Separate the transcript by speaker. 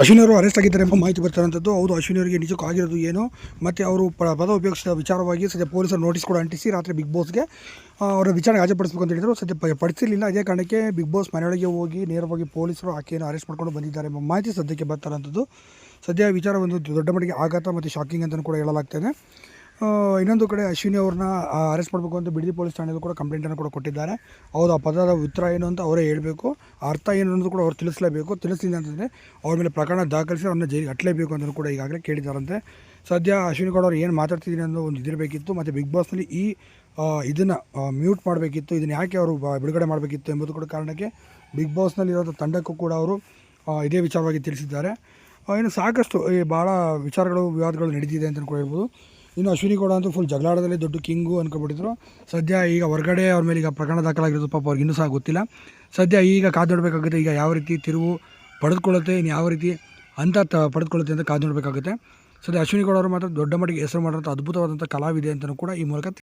Speaker 1: ಅಶ್ವಿನಿ ಅವರು ಅರೆಸ್ಟ್ ಆಗಿದ್ದಾರೆ ಎಂಬ ಮಾಹಿತಿ ಬರ್ತಾರಂಥದ್ದು ಹೌದು ಅಶ್ವಿನಿ ಅವರಿಗೆ ನಿಜಕ್ಕೂ ಆಗಿರೋದು ಏನು? ಮತ್ತು ಅವರು ಪದ ಉಪಯೋಗಿಸಿದ ವಿಚಾರವಾಗಿ ಸದ್ಯ ಪೊಲೀಸರು ನೋಟಿಸ್ ಕೂಡ ಅಂಟಿಸಿ ರಾತ್ರಿ ಬಿಗ್ ಬಾಸ್ಗೆ ಅವರ ವಿಚಾರಣೆ ಹಾಜರುಪಡಿಸಬೇಕು ಅಂತ ಹೇಳಿದರು. ಸದ್ಯ ಪಡಿಸಿರಲಿಲ್ಲ. ಅದೇ ಕಾರಣಕ್ಕೆ ಬಿಗ್ ಬಾಸ್ ಮನೆಯೊಳಗೆ ಹೋಗಿ ನೇರವಾಗಿ ಪೊಲೀಸರು ಆಕೆಯನ್ನು ಅರೆಸ್ಟ್ ಮಾಡ್ಕೊಂಡು ಬಂದಿದ್ದಾರೆ ಎಂಬ ಮಾಹಿತಿ ಸದ್ಯಕ್ಕೆ ಬರ್ತಾರಂಥದ್ದು ಸದ್ಯ ವಿಚಾರ ಒಂದು ದೊಡ್ಡ ಮಟ್ಟಿಗೆ ಆಘಾತ ಮತ್ತು ಶಾಕಿಂಗ್ ಅಂತಲೂ ಕೂಡ ಹೇಳಲಾಗ್ತದೆ ಇನ್ನೊಂದು ಕಡೆ ಅಶ್ವಿನಿ ಅವ್ರನ್ನ ಅರೆಸ್ಟ್ ಮಾಡಬೇಕು ಅಂತ ಬಿಡದಿ ಪೊಲೀಸ್ ಠಾಣೆಯಲ್ಲೂ ಕೂಡ ಕಂಪ್ಲೇಂಟನ್ನು ಕೂಡ ಕೊಟ್ಟಿದ್ದಾರೆ. ಹೌದು, ಆ ಪದದ ಉತ್ತರ ಏನು ಅಂತ ಅವರೇ ಹೇಳಬೇಕು. ಅರ್ಥ ಏನು ಅನ್ನೋದು ಕೂಡ ಅವ್ರು ತಿಳಿಸಲೇಬೇಕು. ತಿಳಿಸಿಲ್ಲ ಅಂತಂದರೆ ಅವ್ರ ಮೇಲೆ ಪ್ರಕರಣ ದಾಖಲಿಸಿ ಅವ್ರನ್ನ ಜೈಲಿಗೆ ಹಟ್ಟಲೇಬೇಕು ಅಂತ ಕೂಡ ಈಗಾಗಲೇ ಕೇಳಿದ್ದಾರಂತೆ. ಸದ್ಯ ಅಶ್ವಿನಿ ಗೌಡ ಅವ್ರು ಏನು ಮಾತಾಡ್ತಿದ್ದೀನಿ ಅನ್ನೋ ಒಂದು ಇದಿರಬೇಕಿತ್ತು. ಮತ್ತು ಬಿಗ್ ಬಾಸ್ನಲ್ಲಿ ಈ ಇದನ್ನು ಮ್ಯೂಟ್ ಮಾಡಬೇಕಿತ್ತು. ಇದನ್ನು ಯಾಕೆ ಅವರು ಬಿಡುಗಡೆ ಮಾಡಬೇಕಿತ್ತು ಎಂಬುದು ಕೂಡ ಕಾರಣಕ್ಕೆ ಬಿಗ್ ಬಾಸ್ನಲ್ಲಿರೋ ತಂಡಕ್ಕೂ ಕೂಡ ಅವರು ಇದೇ ವಿಚಾರವಾಗಿ ತಿಳಿಸಿದ್ದಾರೆ. ಇನ್ನು ಸಾಕಷ್ಟು, ಈ ಭಾಳ ವಿಚಾರಗಳು, ವಿವಾದಗಳು ನಡೆದಿದೆ ಅಂತ ಕೂಡ ಹೇಳ್ಬೋದು. ಇನ್ನು ಅಶ್ವಿನಿ ಗೌಡ ಅಂತೂ ಫುಲ್ ಜಗಳಾಡದಲ್ಲಿ ದೊಡ್ಡ ಕಿಂಗು ಅನ್ಕೊಬಿಟ್ಟಿದ್ರು ಸದ್ಯ ಈಗ ಹೊರಗಡೆ ಅವ್ರ ಮೇಲೆ ಈಗ ಪ್ರಕರಣ ದಾಖಲಾಗಿರೋದು ಪಾಪ ಅವ್ರಿಗೆ ಇನ್ನೂ ಸಹ ಗೊತ್ತಿಲ್ಲ. ಸದ್ಯ ಈಗ ಕಾದು ನೋಡಬೇಕಾಗುತ್ತೆ ಈಗ ಯಾವ ರೀತಿ ತಿರುವು ಪಡೆದುಕೊಳ್ಳುತ್ತೆ ಇನ್ನು ಯಾವ ರೀತಿ ಅಂತ ತ ಪಡೆದುಕೊಳ್ಳುತ್ತೆ ಅಂತ ಕಾದು ನೋಡಬೇಕಾಗುತ್ತೆ. ಸದ್ಯ ಅಶ್ವಿನಿ ಗೌಡ ಅವರು ಮಾತ್ರ ದೊಡ್ಡ ಮಟ್ಟಿಗೆ ಹೆಸರು ಮಾಡಿರೋಂಥ ಅದ್ಭುತವಾದಂಥ ಕಲಾವಿದೆ ಅಂತಲೂ ಕೂಡ ಈ ಮೂಲಕ